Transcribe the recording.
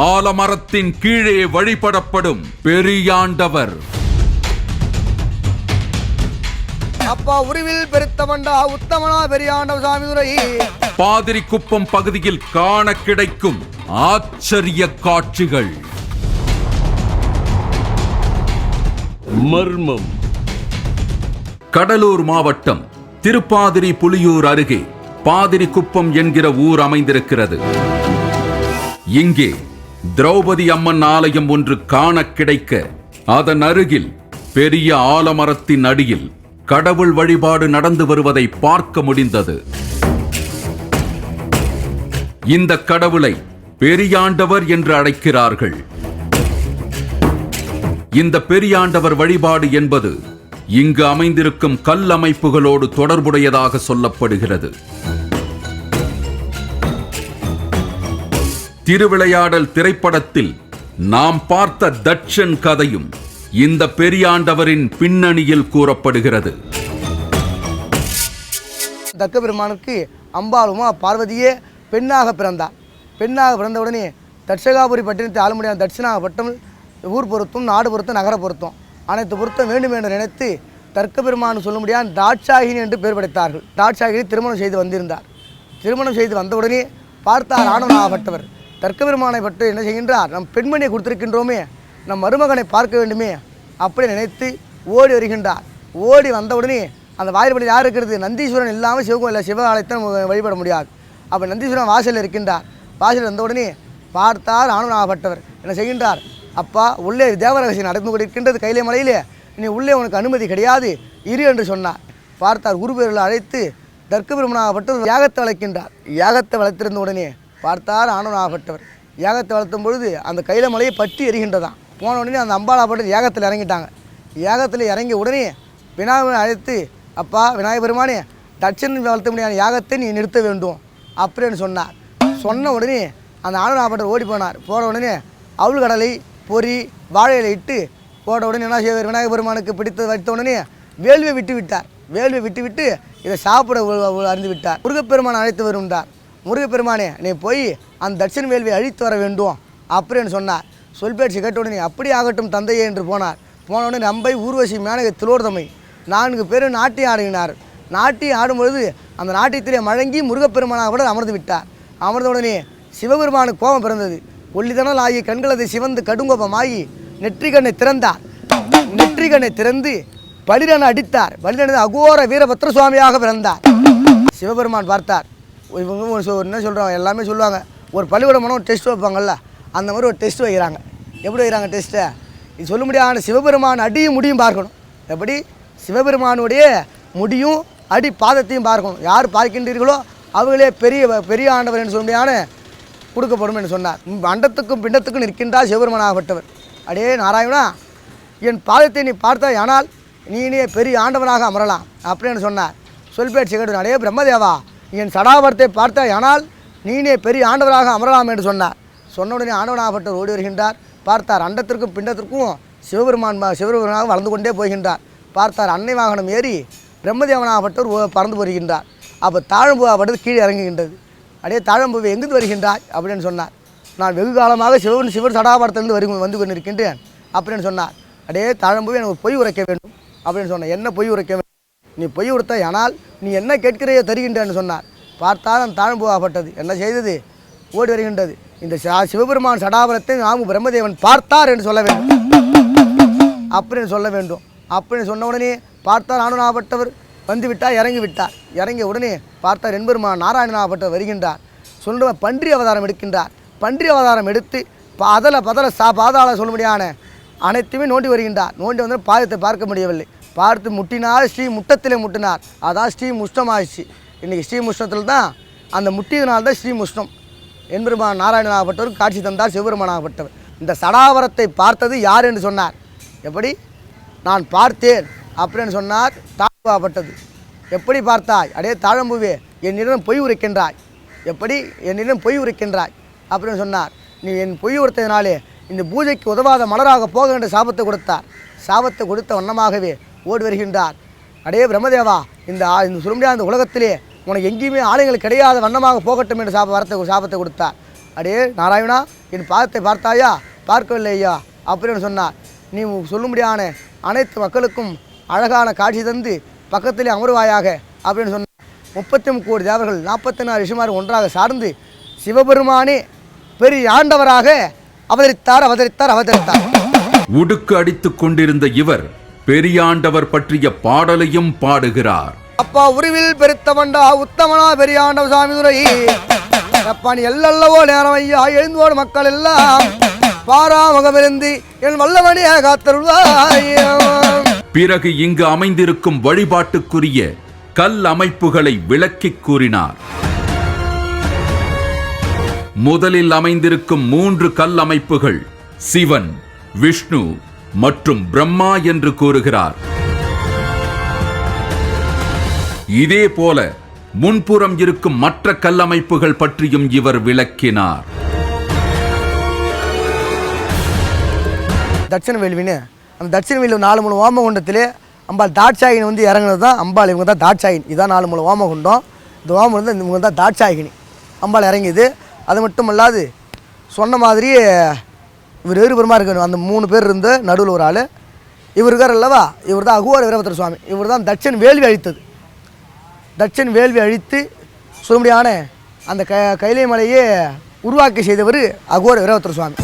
ஆலமரத்தின் கீழே வழிபடப்படும் பெரியாண்டவர். அப்பா உருவில் பெருத்தமண்டா உத்தமனா பெரியாண்டவ சாமி பாதிரிக்குப்பம் பகுதியில் காண கிடைக்கும் ஆச்சரிய காட்சிகள். மர்மம். கடலூர் மாவட்டம் திருப்பாதிரி புலியூர் அருகே பாதிரிக்குப்பம் என்கிற ஊர் அமைந்திருக்கிறது. இங்கே திரௌபதி அம்மன் ஆலயம் ஒன்று காண கிடைக்க அதன் அருகில் பெரிய ஆலமரத்தின் அடியில் கடவுள் வழிபாடு நடந்து வருவதை பார்க்க முடிந்தது. இந்த கடவுளை பெரியாண்டவர் என்று அழைக்கிறார்கள். இந்த பெரியாண்டவர் வழிபாடு என்பது இங்கு அமைந்திருக்கும் கல் அமைப்புகளோடு தொடர்புடையதாக சொல்லப்படுகிறது. திருவிளையாடல் திரைப்படத்தில் நாம் பார்த்த தட்சன் கதையும் இந்த பெரியாண்டவரின் பின்னணியில் கூறப்படுகிறது. தக்க பெருமானுக்கு அம்பாளுமா பார்வதியே பெண்ணாக பிறந்தார் பெண்ணாக பிறந்தவுடனே தட்சகாபுரி பட்டினத்தை ஆளுமுடியான தட்சிணாகப்பட்டம் ஊர் பொருத்தும் நாடு பொருத்தும் நகர பொருத்தம். அனைத்து பொருத்தம் வேண்டும் என்று நினைத்து தர்க்க பெருமான் சொல்ல முடியாது தாட்சாகினி என்று பெயர் படைத்தார்கள். தாட்சாகினி திருமணம் செய்து வந்திருந்தார். திருமணம் செய்து வந்தவுடனே பார்த்தார் ஆணவனாகப்பட்டவர் தர்க்க பெருமானை பற்றி என்ன செய்கின்றார்? நம் பெண்மணியை கொடுத்திருக்கின்றோமே நம் மருமகனை பார்க்க வேண்டுமே அப்படி நினைத்து ஓடி வருகின்றார். ஓடி வந்தவுடனே அந்த வாயிற்படி யார் இருக்கிறது? நந்தீஸ்வரன் இல்லாமல் சிவகோயில் சிவாலயத்தை வழிபட முடியாது. அப்போ நந்தீஸ்வரன் வாசலில் இருக்கின்றார். வாசலில் வந்தவுடனே பார்த்தார் ஆனவனாகப்பட்டவர் என்ன செய்கின்றார்? அப்பா உள்ளே தேவரகசியம் நடந்து கொண்டிருக்கின்றது கையிலே மலையிலே. நீ உள்ளே உனக்கு அனுமதி கிடையாது. இரு என்று சொன்னார். பார்த்தார் குருபேரில் அழைத்து தர்க்க பெருமனாகப்பட்டவர் யாகத்தை வளர்க்கின்றார். யாகத்தை வளர்த்திருந்த உடனே பார்த்தார் ஆணவனாகப்பட்டவர் ஏகத்தை வளர்த்தும் பொழுது அந்த கையில மலையை பற்றி எரிகின்றதான் போன உடனே அந்த அம்பாலாப்பட்டு யாகத்தில் இறங்கிட்டாங்க. ஏகத்தில் இறங்கிய உடனே விநாயகரை அழைத்து அப்பா விநாயகர் பெருமானே தட்சன் வளர்த்த முடியாத யாகத்தை நீ நிறுத்த வேண்டும். அப்படின்னு சொன்னார். சொன்ன உடனே அந்த ஆணவனாகப்பட்டவர் ஓடி போனார். போன உடனே அவள் கடலை பொறி வாழை இட்டு போட்ட உடனே என்ன செய்வார் விநாயகர் பெருமானுக்கு பிடித்து வைத்த உடனே வேள்வியை விட்டு விட்டார் வேள்வியை விட்டு விட்டு இதை சாப்பிட அறிந்து விட்டார் முருகப்பெருமான் அழைத்து வருந்தார் முருகப்பெருமானே நீ போய் அந்த தட்சன் வேள்வியை அழித்து வர வேண்டும் அப்படின்னு சொன்னார். சொல் பேச்சு உடனே அப்படி ஆகட்டும் தந்தையே என்று போனார். போன உடனே நம்பை ஊர்வசி மேனகை திலோர்தமை. நான்கு பேரும் நாட்டியம் ஆடினார். நாட்டியம் ஆடும்பொழுது அந்த நாட்டியத்திலே மழங்கி முருகப்பெருமானாக கூட அமர்ந்து விட்டார். அமர்ந்த உடனே சிவபெருமானுக்கு கோபம் பிறந்தது. ஒல்லிதனால் ஆகி கண்களது சிவந்து கடுங்கோபமாகி நெற்றிக்கண்ணை திறந்தார். நெற்றிக்கண்ணை திறந்து பலிரனை அடித்தார். பலிரனது அகோர வீரபத்ர சுவாமியாக பிறந்தார். சிவபெருமான் பார்த்தார். இவங்க என்ன சொல்கிறாங்க எல்லாமே சொல்லுவாங்க. ஒரு பள்ளிக்கூடம் ஒரு டெஸ்ட் வைப்பாங்கல்ல. அந்த மாதிரி ஒரு டெஸ்ட் வைக்கிறாங்க. எப்படி வைக்கிறாங்க டெஸ்ட்டை இது சொல்ல முடியாத சிவபெருமான் அடியும் முடியும் பார்க்கணும். எப்படி? சிவபெருமானுடைய முடியும் அடி பாதத்தையும் பார்க்கணும். யார் பார்க்கின்றீர்களோ அவர்களே பெரிய பெரிய ஆண்டவர் என்று சொல்ல முடியாத கொடுக்கப்படும் என்று சொன்னார். அண்டத்துக்கும் பிண்டத்துக்கும் நிற்கின்றார் சிவபெருமானாகப்பட்டவர். அடே நாராயணா என் பாதத்தை நீ பார்த்தாய் ஆனால் நீனே பெரிய ஆண்டவனாக அமரலாம். அப்படின்னு சொன்னார். சொல் பேச்சு கேட்டு அடே பிரம்மதேவா என் சடாபரத்தை பார்த்தாய் ஆனால் நீனே பெரிய ஆண்டவராக அமரலாம் என்று சொன்னார். சொன்ன உடனே ஆண்டவனாகப்பட்டவர் ஓடி வருகின்றார். பார்த்தார் அண்டத்திற்கும் பிண்டத்திற்கும் சிவபெருமான் ம- சிவபெருமானாக வளர்ந்து கொண்டே போகின்றார். பார்த்தார் அன்னை வாகனம் ஏறி பிரம்மதேவனாகப்பட்டவர் ஓ- பறந்து வருகின்றார். அப்போ தாழம்பூவாகப்பட்டது கீழே இறங்குகின்றது. அப்படியே தாழம்பூவை எங்கிருந்து வருகின்றாய்? அப்படின்னு சொன்னார். நான் வெகு காலமாக சிவன் சிவன் சடாபாரத்திலிருந்து வரு வந்து கொண்டிருக்கின்றேன் அப்படின்னு சொன்னார். அப்படியே தாழம்பூவை எனக்கு பொய் உரைக்க வேண்டும் அப்படின்னு சொன்னேன் என்ன பொய் உரைக்க வேண்டும் நீ பொய் உரைத்தாய் ஆனால் நீ என்ன கேட்கிறையோ தருகின்றேன்னு சொன்னார். பார்த்தால் அந்த தாழம்பூவாகப்பட்டது என்ன செய்தது? ஓடி வருகின்றது. இந்த சிவபெருமான் சடாபரத்தை நாம பிரம்மதேவன் பார்த்தார் என்று சொல்ல வேண்டும். அப்படின்னு சொல்ல வேண்டும். அப்படின்னு சொன்ன உடனே பார்த்தார் ஆணுனாகப்பட்டவர் வந்து விட்டார் இறங்கி விட்டார் இறங்கிய உடனே பார்த்தார் என்பெருமான் நாராயணனாகப்பட்டவர் வருகின்றார். சொல்ற பன்றி அவதாரம் எடுக்கின்றார். பன்றி அவதாரம் எடுத்து பதல பதல சா பாதாள சொல்ல அனைத்துமே நோண்டி வருகின்றார். நோண்டி வந்து பாதத்தை பார்க்க முடியவில்லை. பார்த்து முட்டினால் ஸ்ரீ முட்டத்திலே முட்டினார். அதான் ஸ்ரீ முஷ்டமாயிடுச்சு. இன்றைக்கி ஸ்ரீ முஷ்டத்தில் தான் அந்த முட்டியதுனால தான் ஸ்ரீ முஷ்டம். என்பெருமான் நாராயணனாகப்பட்டவர் காட்சி தந்தார் சிவபெருமானாகப்பட்டவர். இந்த சடாவரத்தை பார்த்தது யார் என்று சொன்னார். எப்படி? நான் பார்த்தேன் அப்படின்னு சொன்னார் தாழ்வாகப்பட்டது. எப்படி பார்த்தாய்? அடே தாழம்புவே என்னிடம் பொய் உரைக்கின்றாய். எப்படி? என்னிடம் பொய் உரைக்கின்றாய் அப்படின்னு சொன்னார். நீ என் பொய் உரைத்ததினாலே இந்த பூஜைக்கு உதவாத மலராக போக என்ற சாபத்தை கொடுத்தார். சாபத்தை கொடுத்த வண்ணமாகவே ஓடி வருகின்றார் அடே பிரம்மதேவா இந்த இந்த சொல்ல இந்த உலகத்திலே உனக்கு எங்கேயுமே ஆலயங்கள் கிடையாத வண்ணமாக போகட்டும் என்று சாப வரத்தை சாபத்தை கொடுத்தார். அடே நாராயணா என் பாதத்தை பார்த்தாயா? பார்க்கவில்லை ஐயா அப்படின்னு சொன்னார். நீ சொல்லும்படியான அனைத்து மக்களுக்கும் அழகான காட்சி தந்து பக்கத்திலே அமருவாயாக அப்படின்னு சொன்னார். முப்பத்தி கோடி தேவர்கள் நாற்பத்தி நாலு ரிஷிமார் ஒன்றாக சார்ந்து சிவபெருமானே பெரிய ஆண்டவராக அவதரித்தார் அவதரித்தார் அவதரித்தார். உடுக்கு அடித்துக் கொண்டிருந்த இவர் பெரியாண்டவர் பற்றிய பாடலையும் பாடுகிறார். அப்பா உருவில் பெருத்தவண்டா உத்தமனா பெரியாண்டவ சாமி துறை அப்பா நீ எல்லல்லவோ நேரம் ஐயா எழுந்தோடு மக்கள் எல்லாம். பாராமுகமிருந்து என் வல்லவனே காத்தருள்வாய். பிறகு இங்கு அமைந்திருக்கும் வழிபாட்டுக்குரிய கல் அமைப்புகளை விளக்கிக் கூறினார். முதலில் அமைந்திருக்கும் மூன்று கல் அமைப்புகள் சிவன் விஷ்ணு மற்றும் பிரம்மா என்று கூறுகிறார். இதே போல முன்புறம் இருக்கும் மற்ற கல்லமைப்புகள் பற்றியும் இவர் விளக்கினார். தட்சிண வேள்வின்னு அந்த தட்சிண வேள்வி நாலு மூணு ஓமகுண்டத்திலே அம்பாள் தாட்சாயினி வந்து இறங்குனது தான் அம்பாள் இவங்க தான் தாட்சாயினி. இதான் நாலு மூணு ஓமகுண்டம் இந்த ஓமம் வந்து இவங்க தான் தாட்சாயினி. அம்பாள் இறங்கியது. அது மட்டும் அல்லாது சொன்ன மாதிரி இவர் வேறுபுறமாக இருக்கணும் அந்த மூணு பேர் இருந்து நடுவில் ஒரு ஆள். இவர் இருக்கார் அல்லவா? இவர் தான் அகுவார வீரபத்திர சுவாமி. இவர் தான் தட்சன் வேள்வி அழித்தது. தட்சன் வேள்வி அழித்து சொல்லும்படியான அந்த க கைலை மலையே உருவாக்கி செய்தவர் அகோர வீரபத்திர சுவாமி.